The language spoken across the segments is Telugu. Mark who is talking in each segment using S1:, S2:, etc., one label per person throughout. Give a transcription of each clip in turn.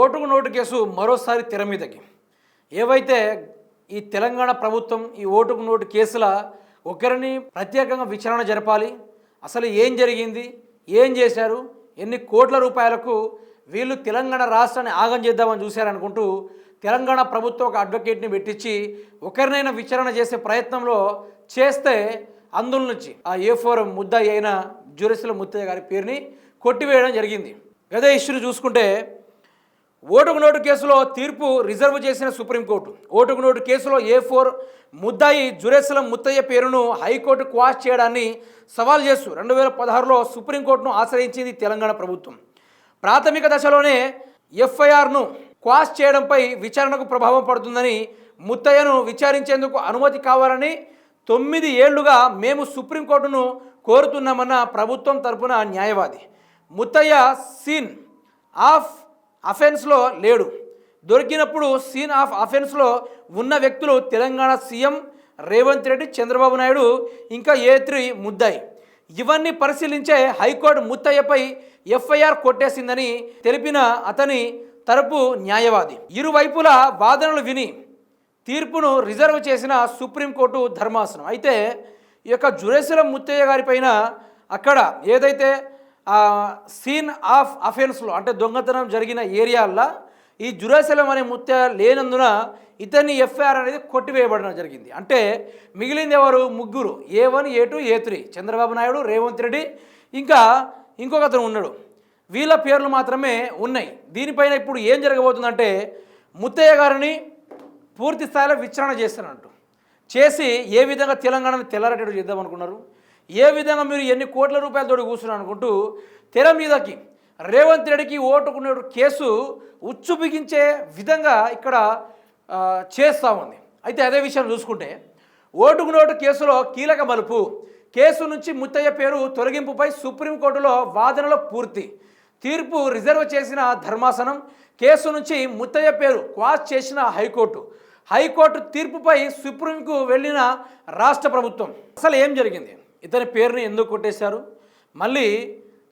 S1: ఓటుకు నోటు కేసు మరోసారి తెర మీదకి. ఏవైతే ఈ తెలంగాణ ప్రభుత్వం ఈ ఓటుకు నోటు కేసుల ఒకరిని ప్రత్యేకంగా విచారణ జరపాలి అసలు ఏం జరిగింది ఏం చేశారు ఎన్ని కోట్ల రూపాయలకు వీళ్ళు తెలంగాణ రాష్ట్రాన్ని ఆగం చేద్దామని చూశారనుకుంటూ తెలంగాణ ప్రభుత్వం ఒక అడ్వకేట్ని పెట్టించి ఒకరినైనా విచారణ చేసే ప్రయత్నంలో చేస్తే అందుల నుంచి ఆ ఏ ఫోర్ ముద్దాయి అయిన జురెస్ల ముత్తయ్య గారి పేరుని కొట్టివేయడం జరిగింది. గదే ఇష్యూని చూసుకుంటే ఓటుకు నోటు కేసులో తీర్పు రిజర్వ్ చేసిన సుప్రీంకోర్టు. ఓటుకు నోటు కేసులో ఏ ఫోర్ ముద్దాయి జురేసలం ముత్తయ్య పేరును హైకోర్టు క్వాష్ చేయడాన్ని సవాల్ చేస్తూ రెండు వేల పదహారులో సుప్రీంకోర్టును ఆశ్రయించింది తెలంగాణ ప్రభుత్వం. ప్రాథమిక దశలోనే ఎఫ్ఐఆర్ను క్వాష్ చేయడంపై విచారణకు ప్రభావం పడుతుందని ముత్తయ్యను విచారించేందుకు అనుమతి కావాలని తొమ్మిది ఏళ్ళుగా మేము సుప్రీంకోర్టును కోరుతున్నామన్న ప్రభుత్వం తరపున న్యాయవాది ముత్తయ్య సీన్ ఆఫ్ అఫెన్స్లో లేడు. దొరికినప్పుడు సీన్ ఆఫ్ అఫెన్స్లో ఉన్న వ్యక్తులు తెలంగాణ సీఎం రేవంత్ రెడ్డి చంద్రబాబు నాయుడు ఇంకా ఏ త్రీ ముద్దాయి. ఇవన్నీ పరిశీలించే హైకోర్టు ముత్తయ్యపై ఎఫ్ఐఆర్ కొట్టేసిందని తెలిపిన అతని తరపు న్యాయవాది. ఇరువైపుల వాదనలు విని తీర్పును రిజర్వ్ చేసిన సుప్రీంకోర్టు ధర్మాసనం. అయితే ఈ యొక్క జురేశ్వరం ముత్తయ్య గారి పైన అక్కడ ఏదైతే సీన్ ఆఫ్ అఫెన్స్లో అంటే దొంగతనం జరిగిన ఏరియాల్లో ఈ జురాసలం అనే ముత్తయ్య లేనందున ఇతన్ని ఎఫ్ఐఆర్ అనేది కొట్టివేయబడడం జరిగింది. అంటే మిగిలింది ఎవరు? ముగ్గురు. A one A two A three. Chandrababu Naidu Revanth Reddy ఇంకా ఇంకొక అతను ఉన్నాడు. వీళ్ళ పేర్లు మాత్రమే ఉన్నాయి. దీనిపైన ఇప్పుడు ఏం జరగబోతుందంటే ముత్తయ్య గారిని పూర్తి స్థాయిలో విచారణ చేస్తానంటూ. చేసి ఏ విధంగా తెలంగాణను తెల్లారేటట్టు చేద్దాం అనుకున్నారు ఏ విధంగా మీరు ఎన్ని కోట్ల రూపాయలతో కూర్చున్నారు అనుకుంటూ తెర మీదకి రేవంత్ రెడ్డికి ఓటుకునే కేసు ఉచ్చు బిగించే విధంగా ఇక్కడ చేస్తూ ఉంది. అయితే అదే విషయం చూసుకుంటే ఓటుకు నోటు కేసులో కీలక మలుపు. కేసు నుంచి ముత్తయ్య పేరు తొలగింపుపై సుప్రీంకోర్టులో వాదనలో పూర్తి. తీర్పు రిజర్వ్ చేసిన ధర్మాసనం కేసు నుంచి ముత్తయ్య పేరు క్వాష్ చేసిన హైకోర్టు. హైకోర్టు తీర్పుపై సుప్రీంకు వెళ్ళిన రాష్ట్ర ప్రభుత్వం. అసలు ఏం జరిగింది? ఇతని పేరుని ఎందుకు కొట్టేశారు? మళ్ళీ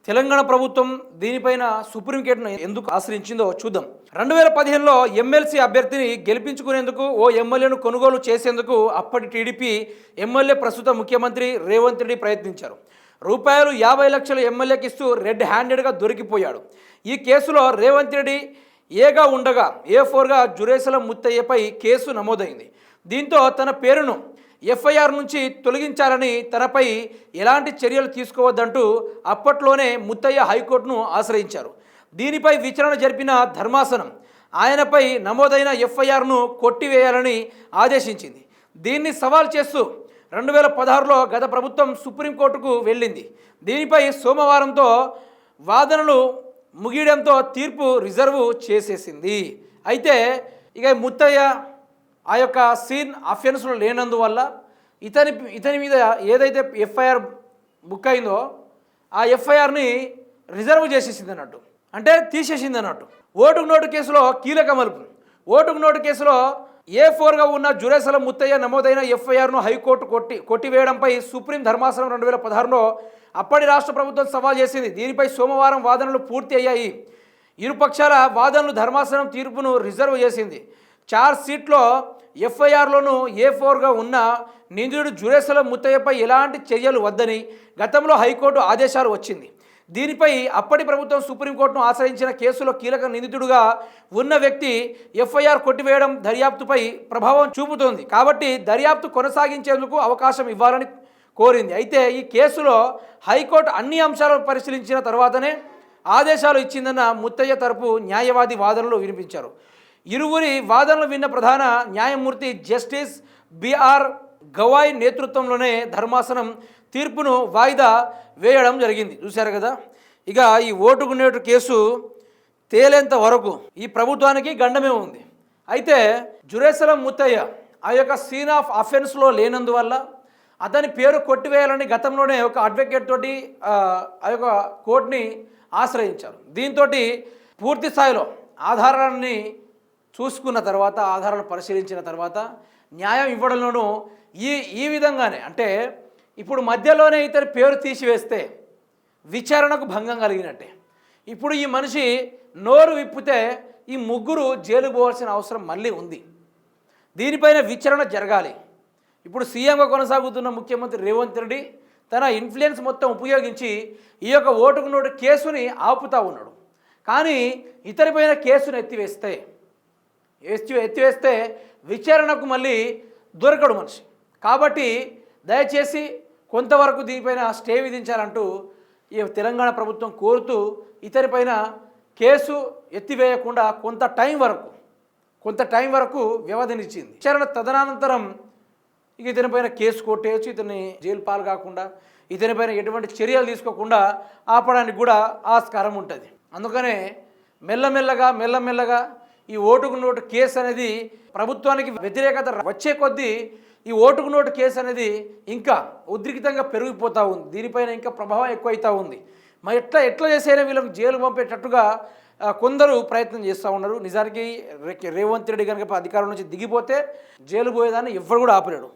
S1: తెలంగాణ ప్రభుత్వం దీనిపైన సుప్రీంకోర్టును ఎందుకు ఆశ్రయించిందో చూద్దాం. రెండు వేల పదిహేనులో ఎమ్మెల్సీ అభ్యర్థిని గెలిపించుకునేందుకు ఓ ఎమ్మెల్యేను కొనుగోలు చేసేందుకు అప్పటి టీడీపీ ఎమ్మెల్యే ప్రస్తుత ముఖ్యమంత్రి రేవంత్ రెడ్డి ప్రయత్నించారు. రూపాయలు యాభై లక్షలు ఎమ్మెల్యేకి ఇస్తూ రెడ్ హ్యాండెడ్గా దొరికిపోయాడు. ఈ కేసులో రేవంత్ రెడ్డి ఏగా ఉండగా ఏ ఫోర్గా జురేసల ముత్తయ్యపై కేసు నమోదైంది. దీంతో తన పేరును ఎఫ్ఐఆర్ నుంచి తొలగించాలని తనపై ఎలాంటి చర్యలు తీసుకోవద్దంటూ అప్పట్లోనే ముత్తయ్య హైకోర్టును ఆశ్రయించారు. దీనిపై విచారణ జరిపిన ధర్మాసనం ఆయనపై నమోదైన ఎఫ్ఐఆర్ను కొట్టివేయాలని ఆదేశించింది. దీన్ని సవాల్ చేస్తూ రెండు వేల పదహారులో గత ప్రభుత్వం సుప్రీంకోర్టుకు వెళ్ళింది. దీనిపై సోమవారంతో వాదనలు ముగియడంతో తీర్పు రిజర్వ్ చేసేసింది. అయితే ఇక ముత్తయ్య ఆ యొక్క సీన్ అఫెన్స్లో లేనందువల్ల ఇతని ఇతని మీద ఏదైతే ఎఫ్ఐఆర్ బుక్ అయిందో ఆ ఎఫ్ఐఆర్ని రిజర్వ్ చేసేసింది అన్నట్టు అంటే తీసేసింది అన్నట్టు ఓటుకు నోటు కేసులో కీలక మలుపు. ఓటుకు నోటు కేసులో ఏ ఫోర్గా ఉన్న జురేసల ముత్తయ్య నమోదైన ఎఫ్ఐఆర్ను హైకోర్టు కొట్టి కొట్టివేయడంపై సుప్రీం ధర్మాసనం రెండు వేల పదహారులో అప్పటి రాష్ట్ర ప్రభుత్వం సవాల్ చేసింది. దీనిపై సోమవారం వాదనలు పూర్తి అయ్యాయి. ఇరుపక్షాల వాదనలు ధర్మాసనం తీర్పును రిజర్వ్ చేసింది. చార్ సీట్లో ఎఫ్ఐఆర్లోనూ ఏ ఫోర్గా ఉన్న నిందితుడు జురేసల ముత్తయ్యపై ఎలాంటి చర్యలు వద్దని గతంలో హైకోర్టు ఆదేశాలు వచ్చింది. దీనిపై అప్పటి ప్రభుత్వం సుప్రీంకోర్టును ఆశ్రయించిన కేసులో కీలక నిందితుడుగా ఉన్న వ్యక్తి ఎఫ్ఐఆర్ కొట్టివేయడం దర్యాప్తుపై ప్రభావం చూపుతోంది. కాబట్టి దర్యాప్తు కొనసాగించేందుకు అవకాశం ఇవ్వాలని కోరింది. అయితే ఈ కేసులో హైకోర్టు అన్ని అంశాలను పరిశీలించిన తర్వాతనే ఆదేశాలు ఇచ్చిందన్న ముత్తయ్య తరపు న్యాయవాది వాదనలు వినిపించారు. ఇరువురి వాదనలు విన్న ప్రధాన న్యాయమూర్తి జస్టిస్ బిఆర్ గవాయ్ నేతృత్వంలోనే ధర్మాసనం తీర్పును వాయిదా వేయడం జరిగింది. చూశారు కదా? ఇక ఈ ఓటుకు నేటు కేసు తేలేంత వరకు ఈ ప్రభుత్వానికి గండమే ఉంది. అయితే జురేసలం ముత్తయ్య ఆ యొక్క సీన్ ఆఫ్ అఫెన్స్లో లేనందువల్ల అతని పేరు కొట్టివేయాలని గతంలోనే ఒక అడ్వకేట్ తోటి ఆ యొక్క కోర్టుని ఆశ్రయించారు. దీంతో పూర్తి స్థాయిలో ఆధారాన్ని చూసుకున్న తర్వాత ఆధారాలు పరిశీలించిన తర్వాత న్యాయం ఇవ్వడంలోనూ ఈ ఈ విధంగానే అంటే ఇప్పుడు మధ్యలోనే ఇతని పేరు తీసివేస్తే విచారణకు భంగం కలిగినట్టే. ఇప్పుడు ఈ మనిషి నోరు విప్పితే ఈ ముగ్గురు జైలు పోవాల్సిన అవసరం మళ్ళీ ఉంది. దీనిపైన విచారణ జరగాలి. ఇప్పుడు సీఎంగా కొనసాగుతున్న ముఖ్యమంత్రి రేవంత్ రెడ్డి తన ఇన్ఫ్లుయెన్స్ మొత్తం ఉపయోగించి ఈ యొక్క ఓటుకు నోటు కేసుని ఆపుతా ఉన్నాడు. కానీ ఇతరిపైన కేసును ఎత్తివేస్తే ఎత్తి ఎత్తివేస్తే విచారణకు మళ్ళీ దొరకడు మనిషి. కాబట్టి దయచేసి కొంతవరకు దీనిపైన స్టే విధించాలంటూ ఈ తెలంగాణ ప్రభుత్వం కోరుతూ ఇతరిపైన కేసు ఎత్తివేయకుండా కొంత టైం వరకు కొంత టైం వరకు వ్యవధినిచ్చింది. విచారణ తదనంతరం ఇక ఇతనిపైన కేసు కొట్టేయచ్చు ఇతన్ని జైలు పాలు కాకుండా ఇతనిపైన ఎటువంటి చర్యలు తీసుకోకుండా ఆపడానికి కూడా ఆస్కారం ఉంటుంది. అందుకనే మెల్లమెల్లగా మెల్లమెల్లగా ఈ ఓటుకు నోటు కేసు అనేది ప్రభుత్వానికి వ్యతిరేకత వచ్చే కొద్దీ ఈ ఓటుకు నోటు కేసు అనేది ఇంకా ఉద్రిక్తంగా పెరిగిపోతూ ఉంది. దీనిపైన ఇంకా ప్రభావం ఎక్కువైతూ ఉంది. మరి ఎట్లా ఎట్లా చేసైనా వీళ్ళకి జైలు పంపేటట్టుగా కొందరు ప్రయత్నం చేస్తూ ఉన్నారు. నిజానికి రేవంత్ రెడ్డి కనుక అధికారం నుంచి దిగిపోతే జైలు పోయేదాన్ని ఎవ్వరు కూడా ఆపలేడు.